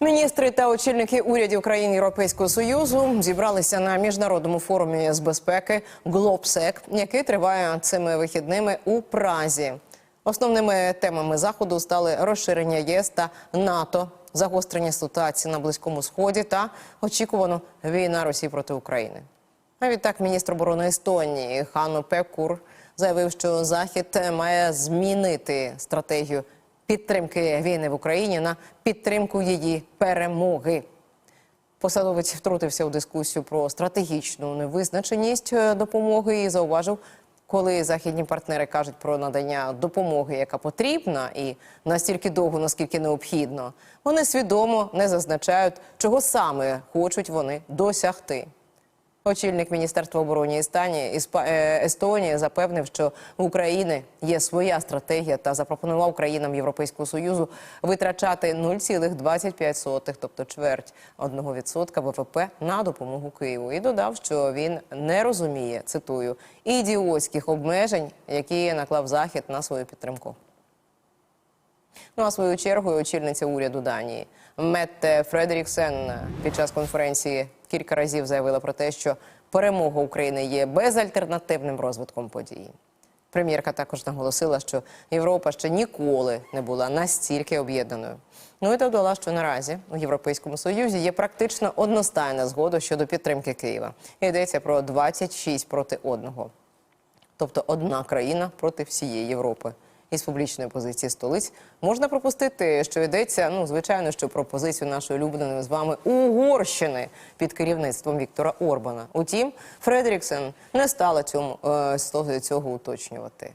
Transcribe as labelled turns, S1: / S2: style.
S1: Міністри та очільники урядів країн Європейського союзу зібралися на міжнародному форумі з безпеки Глобсек, який триває цими вихідними у Празі. Основними темами заходу стали розширення ЄС та НАТО, загострення ситуації на близькому сході та очікувано війна Росії проти України. А відтак міністр оборони Естонії Хану Пекур заявив, що Захід має змінити стратегію підтримки війни в Україні на підтримку її перемоги. Посадовець втрутився у дискусію про стратегічну невизначеність е, допомоги і зауважив, коли західні партнери кажуть про надання допомоги, яка потрібна, і настільки довго, наскільки необхідно, вони свідомо не зазначають, чого саме хочуть вони досягти. Очільник Міністерства оборони Істанії Іспа- е, Естонії запевнив, що в України є своя стратегія та запропонував країнам Європейського союзу витрачати 0,25, тобто чверть 1% ВВП на допомогу Києву. І додав, що він не розуміє, цитую, ідіотських обмежень, які наклав Захід на свою підтримку. Ну а свою чергою очільниця уряду Данії Метте Фредеріксен під час конференції кілька разів заявила про те, що перемога України є безальтернативним розвитком подій. Прем'єрка також наголосила, що Європа ще ніколи не була настільки об'єднаною. Ну і додала, що наразі у Європейському Союзі є практично одностайна згода щодо підтримки Києва. Йдеться про 26 проти одного тобто одна країна проти всієї Європи. Із публічної позиції столиць можна пропустити, що йдеться, ну звичайно, що про позицію нашої улюбленої з вами Угорщини під керівництвом Віктора Орбана. Утім, Фредеріксен не стала цьому е, цього уточнювати.